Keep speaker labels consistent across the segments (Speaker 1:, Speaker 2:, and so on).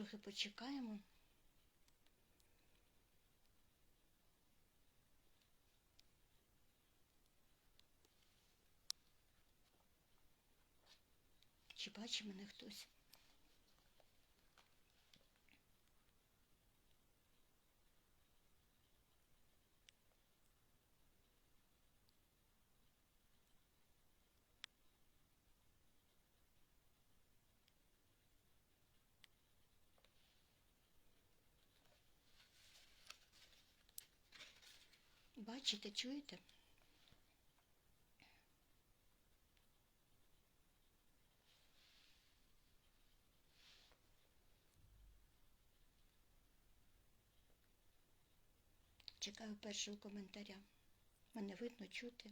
Speaker 1: трохи почекаємо. Чи бачить мене хтось? Бачите, чуєте? Чекаю першого коментаря. Мене видно чути.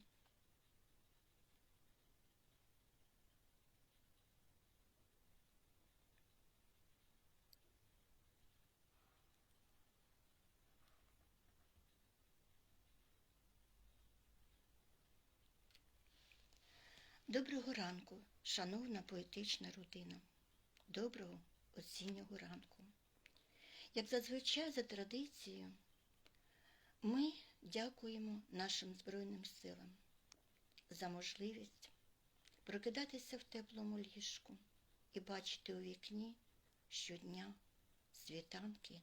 Speaker 1: Доброго ранку, шановна поетична родина. Доброго осіннього ранку. Як зазвичай за традицією, ми дякуємо нашим Збройним силам за можливість прокидатися в теплому ліжку і бачити у вікні щодня світанки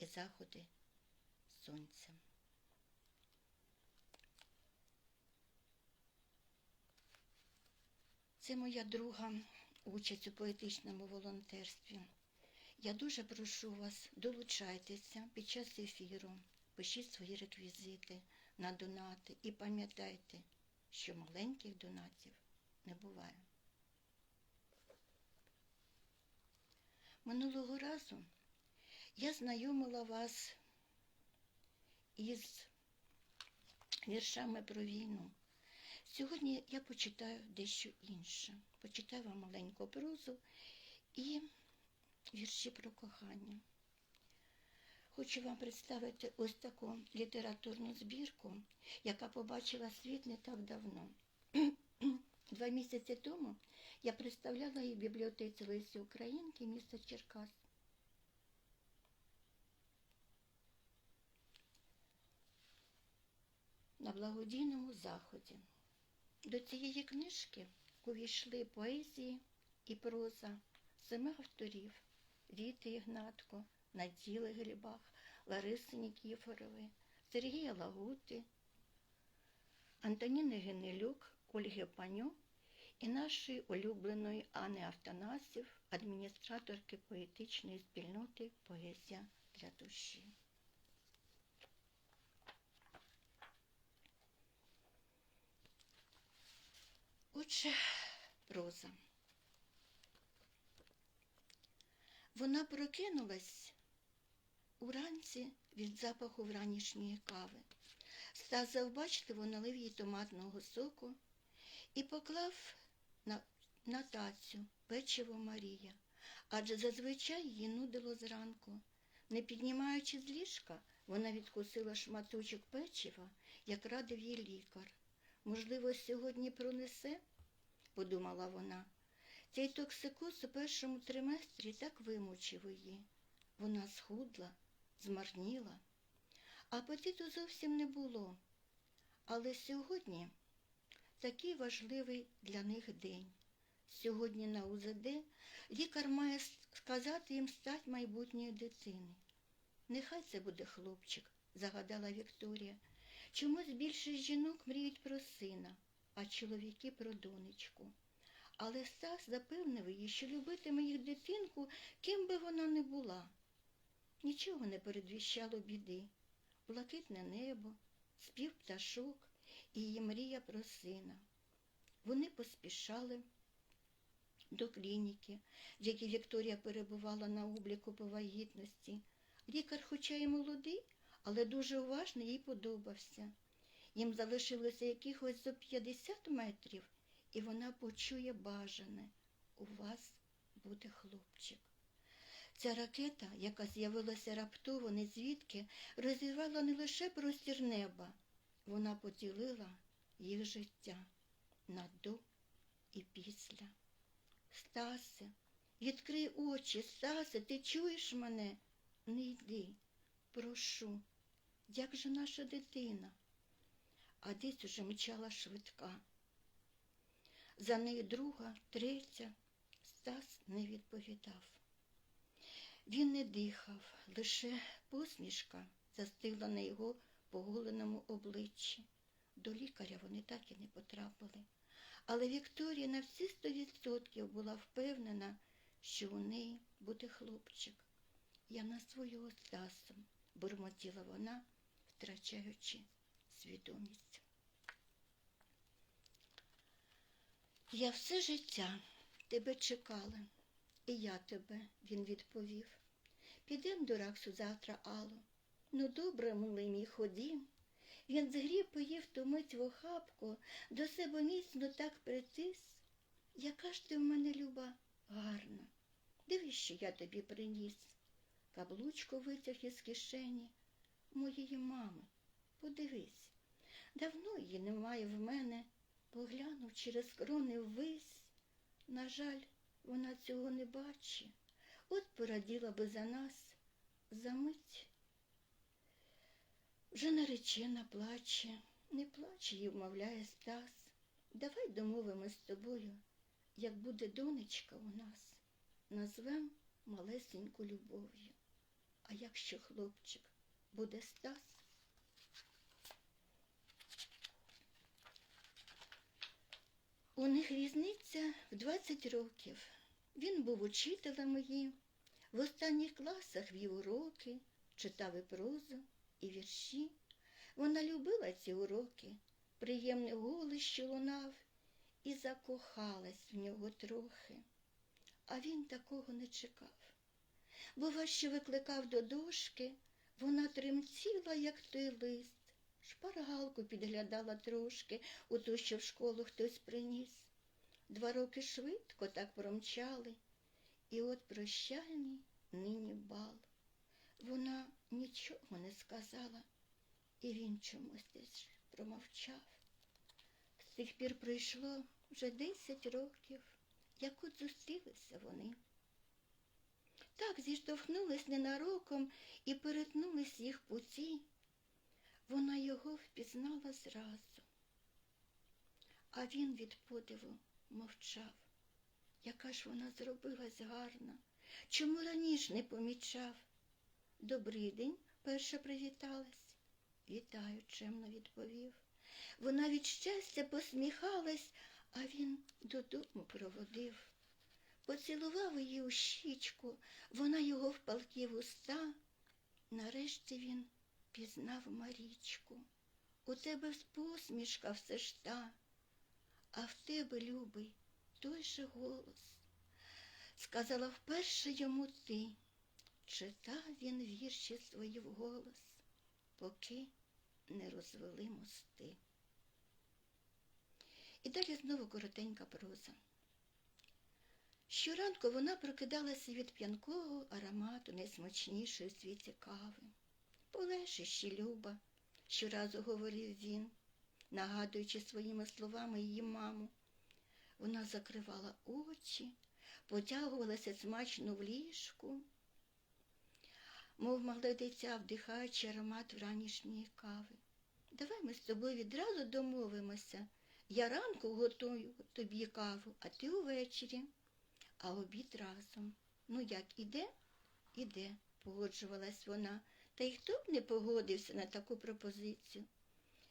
Speaker 1: і заходи сонця. Це моя друга участь у поетичному волонтерстві. Я дуже прошу вас, долучайтеся під час ефіру, пишіть свої реквізити на донати і пам'ятайте, що маленьких донатів не буває. Минулого разу я знайомила вас із віршами про війну. Сьогодні я почитаю дещо інше. Почитаю вам маленьку прозу і вірші про кохання. Хочу вам представити ось таку літературну збірку, яка побачила світ не так давно. Два місяці тому я представляла її в бібліотеці Лесі Українки міста Черкас. На благодійному заході. До цієї книжки увійшли поезії і проза семи авторів Віти Ігнатко, Наділи Грибах, Лариси Нікіфорової, Сергія Лагути, Антоніни Генелюк, Ольги Паню і нашої улюбленої Анни Автанасів, адміністраторки поетичної спільноти Поезія для душі. Отже, проза. Вона прокинулась уранці від запаху вранішньої кави. Стас завбачливо налив їй томатного соку і поклав на, на тацю печиво Марія, адже зазвичай її нудило зранку. Не піднімаючи з ліжка, вона відкусила шматочок печива, як радив їй лікар. Можливо, сьогодні пронесе, подумала вона. Цей токсикоз у першому триместрі так вимучив її. Вона схудла, змарніла. Апетиту зовсім не було. Але сьогодні такий важливий для них день. Сьогодні на УЗД лікар має сказати їм стать майбутньої дитини. Нехай це буде хлопчик, загадала Вікторія. Чомусь більшість жінок мріють про сина, а чоловіки про донечку. Але Стас запевнив її, що любитиме їх дитинку, ким би вона не була. Нічого не передвіщало біди. Блакитне небо, спів пташок і її мрія про сина. Вони поспішали до клініки, в якій Вікторія перебувала на обліку по вагітності. Лікар, хоча й молодий, але дуже уважно їй подобався. Їм залишилося якихось зо 50 метрів, і вона почує бажане. У вас буде хлопчик. Ця ракета, яка з'явилася раптово, не звідки, розірвала не лише простір неба, вона поділила їх життя на до і після. Стасе, Відкрий очі, Стасе, ти чуєш мене? Не йди, прошу, як же наша дитина? А десь уже мчала швидка. За нею друга, третя, Стас не відповідав. Він не дихав, лише посмішка застигла на його поголеному обличчі. До лікаря вони так і не потрапили. Але Вікторія на всі сто відсотків була впевнена, що у неї буде хлопчик. Я на свого Стасом, бурмотіла вона, втрачаючи свідомість. Я все життя тебе чекала, і я тебе, він відповів. Підем до Раксу завтра, Алло. Ну, добре, милий мій ходім. Він згріб поїв ту мить в охапку, до себе міцно так притис. Яка ж ти в мене люба, гарна. Дивись, що я тобі приніс. Каблучку витяг із кишені моєї мами. Подивись, давно її немає в мене. Поглянув через крони ввись. На жаль, вона цього не бачить. От пораділа би за нас за мить. Вже наречена плаче, не плаче її вмовляє Стас. Давай домовимось з тобою, як буде донечка у нас, назвем малесеньку любов'ю. А якщо хлопчик буде Стас? У них різниця в 20 років. Він був учителем її, в останніх класах вів уроки, читав і прозу, і вірші. Вона любила ці уроки, приємний голос що лунав, і закохалась в нього трохи. А він такого не чекав. Бува, що викликав до дошки, вона тремтіла, як той лист, шпаргалку підглядала трошки у ту, що в школу хтось приніс. Два роки швидко так промчали, і от прощальний нині бал. Вона нічого не сказала, і він чомусь десь промовчав. З тих пір пройшло вже десять років, як от зустрілися вони. Так зіштовхнулись ненароком і перетнулись їх путі. Вона його впізнала зразу, а він від подиву мовчав. Яка ж вона зробилась гарна, чому раніше не помічав? Добрий день, перша привіталась. Вітаю, чемно відповів. Вона від щастя посміхалась, а він додому проводив. Поцілував її у щічку, вона його в палкі вуста. Нарешті він пізнав Марічку. У тебе посмішка все ж та, а в тебе, любий, той же голос. Сказала вперше йому ти, читав він вірші свої вголос, поки не розвели мости. І далі знову коротенька проза. Щоранку вона прокидалася від п'янкого аромату найсмачнішої у світі кави. Полежи ще, Люба, щоразу говорив він, нагадуючи своїми словами її маму. Вона закривала очі, потягувалася смачно в ліжку, мов мале дитя, вдихаючи аромат вранішньої кави. Давай ми з тобою відразу домовимося. Я ранку готую тобі каву, а ти увечері, а обід разом. Ну як іде? Іде, погоджувалась вона. Та й хто б не погодився на таку пропозицію.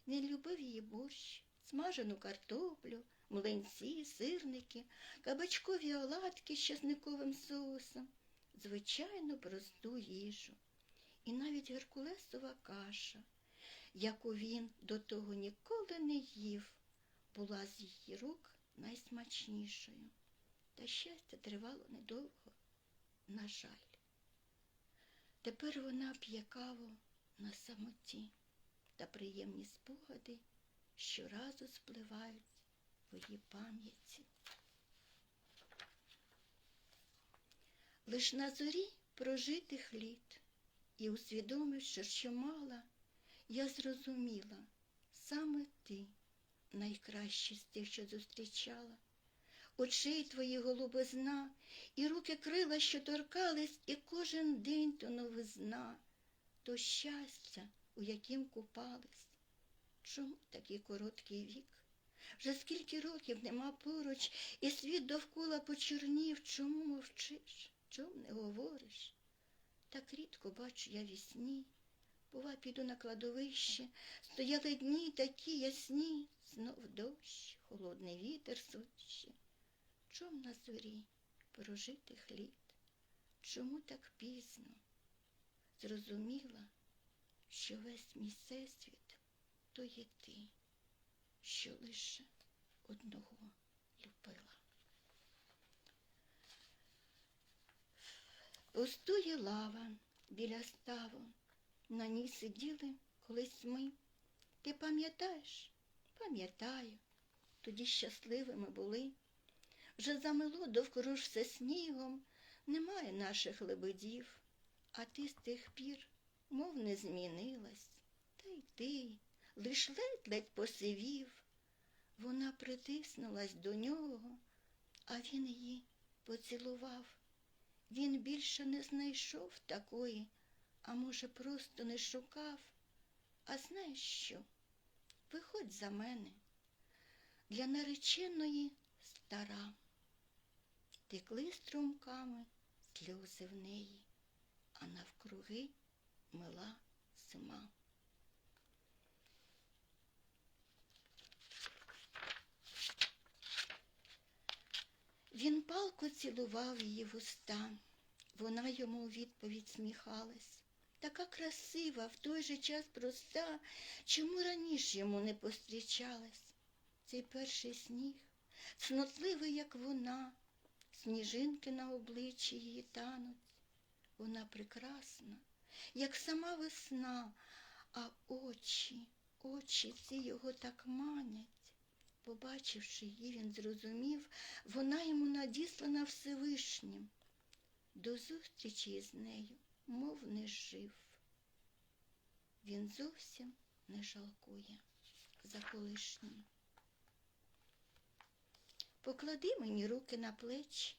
Speaker 1: Він любив її борщ, смажену картоплю, млинці, сирники, кабачкові оладки з часниковим соусом, звичайно просту їжу. І навіть геркулесова каша, яку він до того ніколи не їв, була з її рук найсмачнішою. Та щастя тривало недовго, на жаль. Тепер вона п'є каву на самоті, та приємні спогади щоразу спливають в її пам'яті. Лиш на зорі прожитих літ і усвідомив, що що мала, я зрозуміла, саме ти найкращий з тих, що зустрічала. Очей твої голубизна, і руки крила, що торкались, і кожен день то новизна, то щастя, у яким купались. Чому такий короткий вік? Вже скільки років нема поруч, і світ довкола почорнів. Чому мовчиш? Чому не говориш? Так рідко бачу я вісні. Бува, піду на кладовище, стояли дні такі ясні, знов дощ, холодний вітер суче. Чом на зорі прожитих літ? Чому так пізно? Зрозуміла, що весь мій всесвіт то є ти, що лише одного любила. Пустує лава біля ставу, на ній сиділи колись ми. Ти пам'ятаєш? Пам'ятаю, тоді щасливими були. Вже замило довкруж все снігом, немає наших лебедів, а ти з тих пір, мов не змінилась, та й ти лиш ледь-ледь посивів. Вона притиснулась до нього, а він її поцілував. Він більше не знайшов такої, а може, просто не шукав. А знаєш що? Виходь за мене. Для нареченої стара. Текли струмками сльози в неї, а навкруги мила зима. Він палко цілував її в уста. Вона йому у відповідь сміхалась. Така красива, в той же час проста, чому раніше йому не пострічалась. Цей перший сніг, цнотливий, як вона, сніжинки на обличчі її тануть. Вона прекрасна, як сама весна, а очі, очі ці його так манять. Побачивши її, він зрозумів, вона йому надіслана Всевишнім. До зустрічі із нею, мов не жив. Він зовсім не жалкує за колишнє. Поклади мені руки на плечі,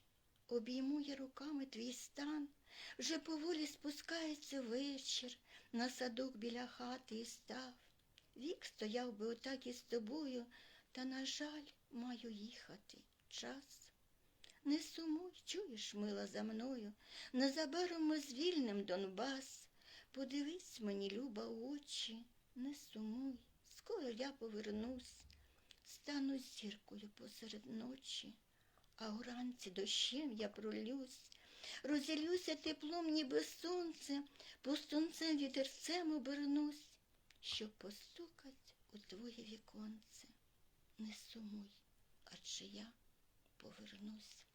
Speaker 1: обійму я руками твій стан, вже поволі спускається вечір, на садок біля хати і став. Вік стояв би отак із тобою, та, на жаль, маю їхати час. Не сумуй, чуєш, мила, за мною, незабаром ми звільним Донбас. Подивись мені, люба, очі, не сумуй, скоро я повернусь, стану зіркою посеред ночі, а уранці дощем я пролюсь, розілюся теплом, ніби сонце, пустунцем вітерцем обернусь, щоб постукать у твоє віконце. Не сумуй, адже я повернусь.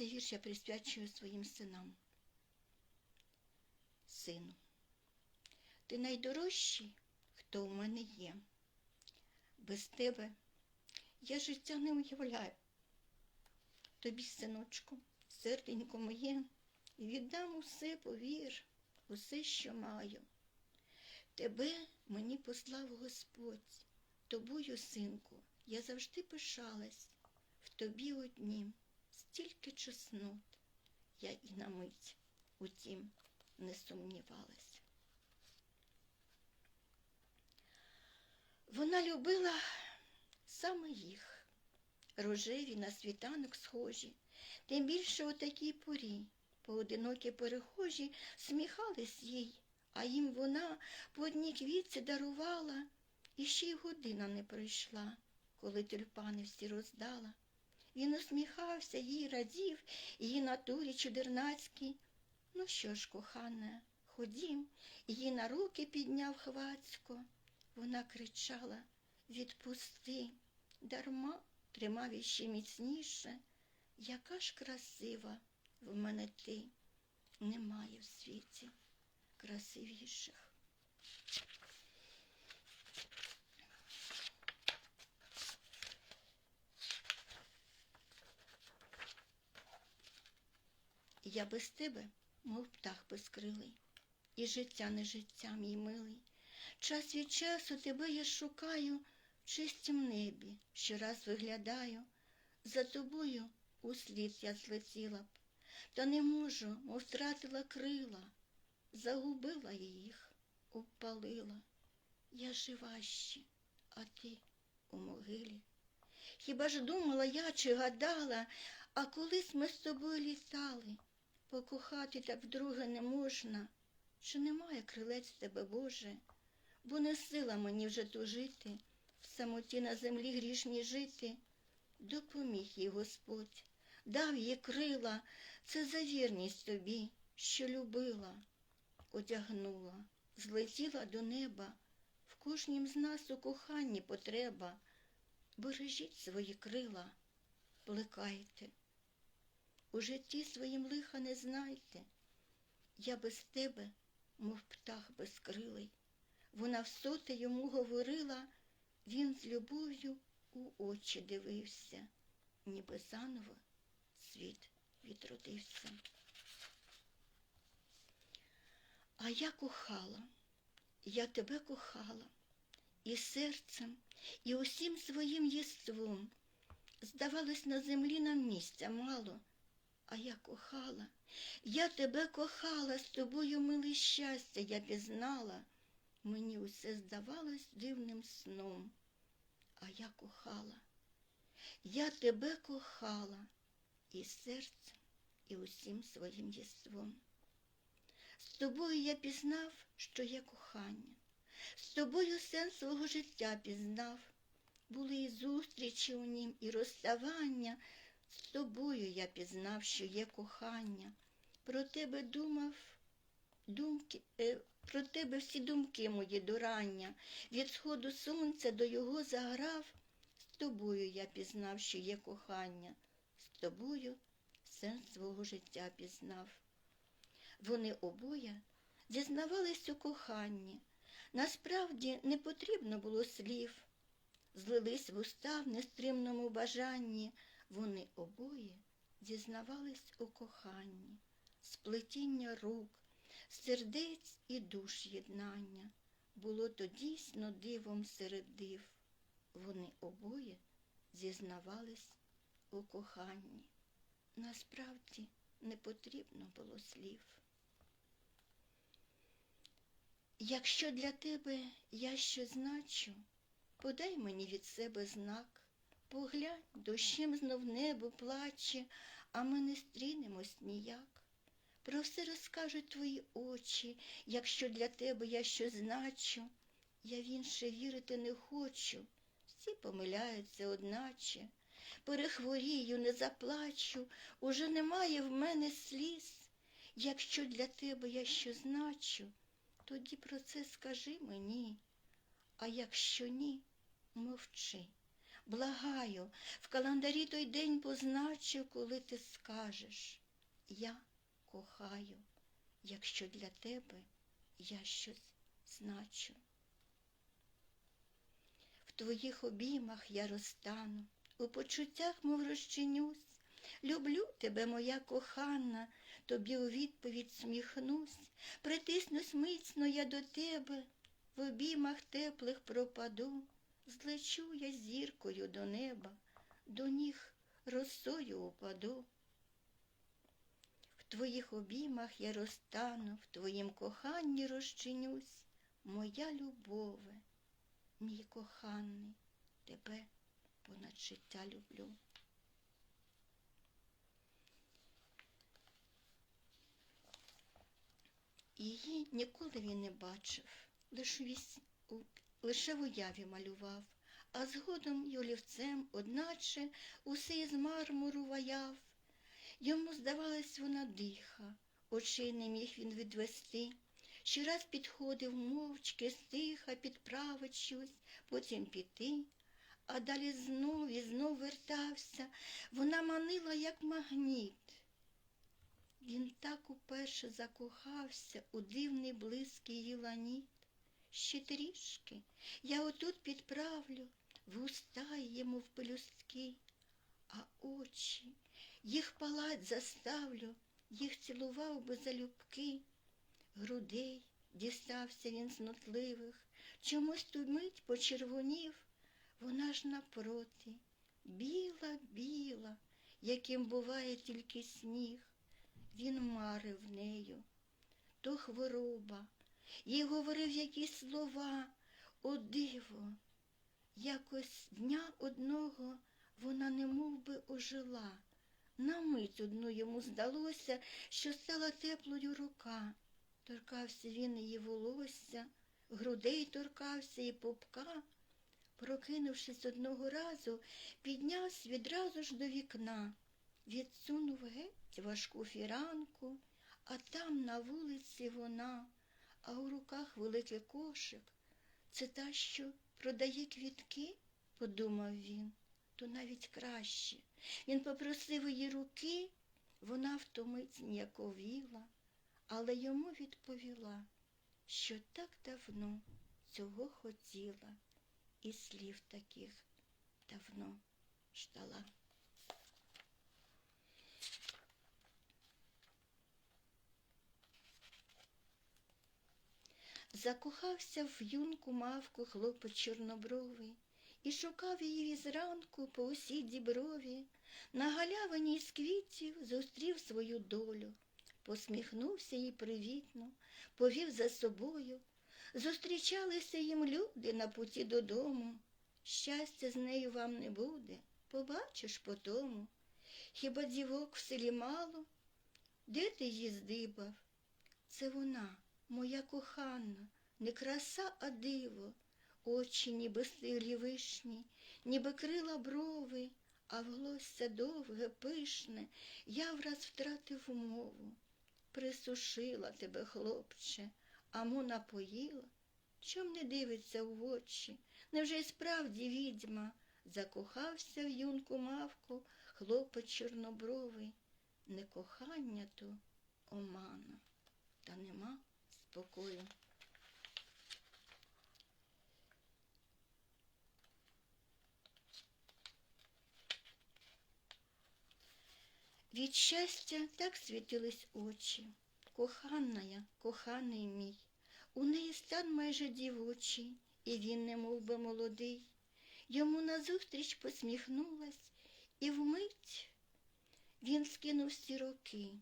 Speaker 1: Цей вірш я присвячую своїм синам. Сину, ти найдорожчий, хто у мене є. Без тебе я життя не уявляю. Тобі, синочку, серденько моє, віддам усе, повір, усе, що маю. Тебе мені послав Господь, тобою, синку, я завжди пишалась, в тобі однім стільки чеснот, я і на мить у тім не сумнівалась. Вона любила саме їх, рожеві на світанок схожі, тим більше у такій порі. Поодинокі перехожі сміхались їй, а їм вона по одній квітці дарувала, і ще й година не пройшла, коли тюльпани всі роздала. Він усміхався, їй радів, її натурі чудернацькій. Ну що ж, кохана, ходім, її на руки підняв хвацько. Вона кричала Відпусти, дарма тримав іще міцніше. Яка ж красива в мене ти, немає в світі красивіших. Я без тебе, мов птах безкрилий, і життя не життя, мій милий. Час від часу тебе я шукаю в чистім небі, щораз виглядаю. За тобою услід я злетіла б, та не можу, мов втратила крила, загубила я їх, обпалила. Я жива ще, а ти у могилі. Хіба ж думала я чи гадала, а колись ми з тобою літали, покохати так вдруге не можна, чи немає крилець тебе, Боже, бо не сила мені вже тужити, в самоті на землі грішні жити. Допоміг їй Господь, дав їй крила, це за вірність тобі, що любила, одягнула, злетіла до неба, в кожнім з нас у коханні потреба. Бережіть свої крила, плекайте. У житті своїм лиха не знайте. Я без тебе, мов птах безкрилий. Вона всоте йому говорила, він з любов'ю у очі дивився, ніби заново світ відродився. А я кохала, я тебе кохала, і серцем, і усім своїм єством. Здавалось, на землі нам місця мало, а я кохала, я тебе кохала, з тобою миле щастя я пізнала. Мені усе здавалось дивним сном, а я кохала, я тебе кохала і серцем, і усім своїм єством. З тобою я пізнав, що є кохання, з тобою сенс свого життя пізнав. Були і зустрічі у нім, і розставання. Тобою я пізнав, що є кохання. Про тебе думав, думки, е, про тебе всі думки мої до рання. Від сходу сонця до його заграв. З тобою я пізнав, що є кохання. З тобою сенс свого життя пізнав. Вони обоє зізнавались у коханні. Насправді не потрібно було слів. Злились в уста в нестримному бажанні. Вони обоє зізнавались у коханні, сплетіння рук, сердець і душ єднання. Було то дійсно дивом серед див. Вони обоє зізнавались у коханні. Насправді не потрібно було слів. Якщо для тебе я щось значу, подай мені від себе знак, поглянь, дощем знов небо плаче, а ми не стрінемось ніяк. Про все розкажуть твої очі, якщо для тебе я щось значу, я в інше вірити не хочу, всі помиляються одначе. Перехворію, не заплачу, уже немає в мене сліз. Якщо для тебе я що значу, тоді про це скажи мені, а якщо ні, мовчи. Благаю, в календарі той день позначу, коли ти скажеш Я кохаю, якщо для тебе я щось значу. В твоїх обіймах я розтану, у почуттях, мов розчинюсь. Люблю тебе, моя кохана, тобі у відповідь сміхнусь, притиснусь міцно я до тебе, в обіймах теплих пропаду, злечу я зіркою до неба, до ніг росою упаду. В твоїх обіймах я розтану, в твоїм коханні розчинюсь, моя любове, мій коханий, тебе понад життя люблю. Її ніколи він не бачив, лише, у... лише в уяві малював, а згодом й олівцем, одначе, усе із мармуру ваяв. Йому, здавалось, вона диха, очей не міг він відвести. Щораз підходив мовчки, стиха, підправить щось, потім піти, а далі знов і знов вертався. Вона манила, як магніт. Він так уперше закохався у дивний блиск її ланіт. Ще трішки. Я отут підправлю в уста її, мов пелюстки, а очі їх палать заставлю, їх цілував би залюбки, грудей дістався він снотливих, чомусь ту мить почервонів, вона ж напроти, біла, біла, яким буває тільки сніг. Він марив нею, то хвороба, їй говорив якісь слова, о диво. Якось дня одного вона немов би ожила. На мить одну йому здалося, що стала теплою рука. Торкався він її волосся, грудей торкався і попка. Прокинувшись одного разу, піднявся відразу ж до вікна, відсунув геть важку фіранку, а там на вулиці вона, а у руках великий кошик. Це та, що продає квітки, подумав він, то навіть краще. Він попросив її руки, вона втомить ніяковіла, але йому відповіла, що так давно цього хотіла, і слів таких давно ждала. Закохався в юнку мавку хлопець чорнобровий і шукав її зранку по усій діброві. На галявині з квітів зустрів свою долю, посміхнувся їй привітно, повів за собою. Зустрічалися їм люди на путі додому. Щастя з нею вам не буде, побачиш потому. Хіба дівок в селі мало? Де ти її здибав? Це вона, моя кохана, не краса, а диво, очі, ніби стилі вишні, ніби крила брови, а волосся довге, пишне, я враз втратив мову. Присушила тебе, хлопче, а му напоїла. Чом не дивиться в очі? Невже й справді відьма? Закохався в юнку мавку, хлопець чорнобровий. Не кохання то омана, та нема спокою. Від щастя так світились очі. Коханая, коханий мій, у неї стан майже дівочий, і він не мов би молодий. Йому назустріч посміхнулась, і вмить він скинув всі роки.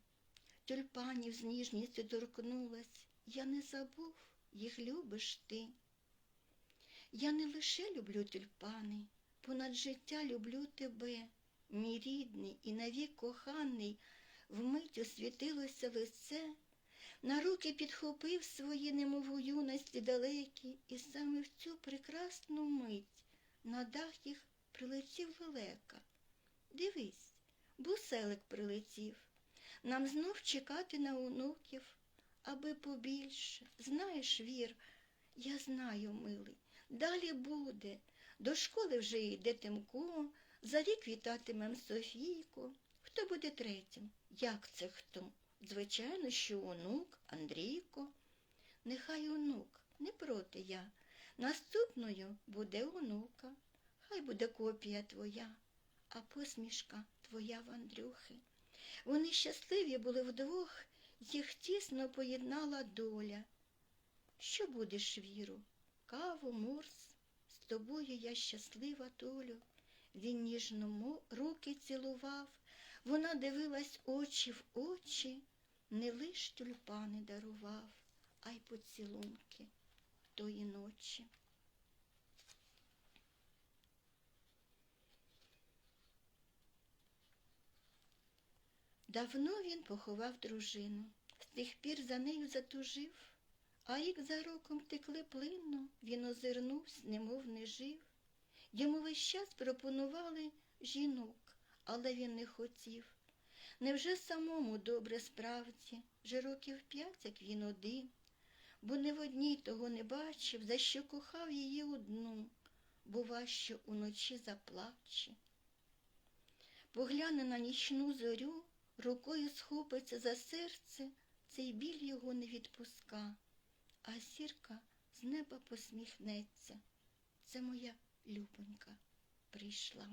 Speaker 1: Тюльпанів з ніжністю торкнулась. Я не забув, їх любиш ти. Я не лише люблю тюльпани, понад життя люблю тебе, мій рідний і навік коханий, вмить освітилося лице, на руки підхопив свої, немов у юності далекі, і саме в цю прекрасну мить на дах їх прилетів лелека. Дивись, буселик прилетів. Нам знов чекати на онуків, аби побільше. Знаєш, вір, я знаю, милий, далі буде. До школи вже йде Тимко, за рік вітатимем Софійку. Хто буде третім? Як це хто? Звичайно, що онук, Андрійко. Нехай онук, не проти я. Наступною буде онука. Хай буде копія твоя, а посмішка твоя в Андрюхи. Вони щасливі були вдвох, їх тісно поєднала доля. Що будеш, віру? Каву, морс, з тобою я щаслива толю. Він ніжно руки цілував, вона дивилась очі в очі, не лиш тюльпани дарував, а й поцілунки тої ночі. Давно він поховав дружину, з тих пір за нею затужив, а рік за роком текли плинно, він озирнувся, немов не жив. Йому весь час пропонували жінок, але він не хотів. Невже самому добре справді, вже років п'ять, як він один, бо не в одній того не бачив, за що кохав її одну, бува, що уночі заплаче. Погляне на нічну зорю, рукою схопиться за серце, цей біль його не відпуска, а зірка з неба посміхнеться. Це моя любонька прийшла.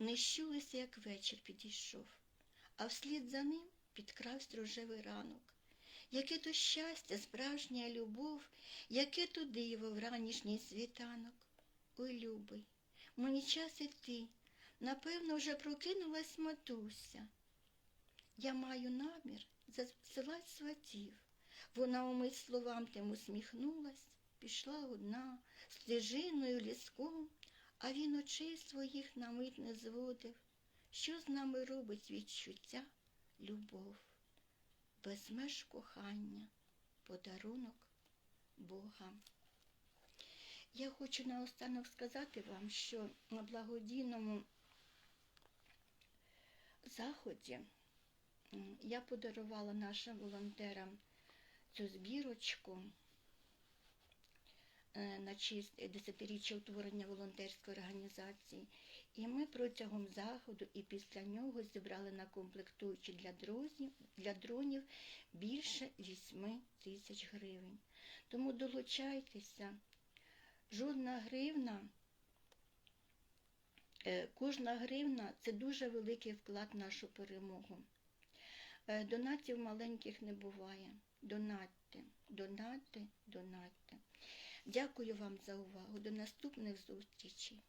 Speaker 1: не щулися, як вечір підійшов, а вслід за ним підкрався рожевий ранок. Яке то щастя, справжня любов, яке то диво в ранішній світанок. Ой, любий, мені час іти, напевно, вже прокинулась матуся. Я маю намір засилать сватів. Вона умить словам тим усміхнулась, пішла одна, стежиною ліском, а він очей своїх на мить не зводив. Що з нами робить відчуття, любов, без меж кохання, подарунок Бога. Я хочу наостанок сказати вам, що на благодійному заході я подарувала нашим волонтерам цю збірочку е, на честь десятиріччя утворення волонтерської організації. І ми протягом заходу і після нього зібрали на комплектуючі для дронів, для дронів більше 8 тисяч гривень. Тому долучайтеся. Жодна гривна, е, кожна гривна це дуже великий вклад в нашу перемогу. Е, Донатів маленьких не буває. Донатьте, донатьте, донатьте. Дякую вам за увагу. До наступних зустрічей.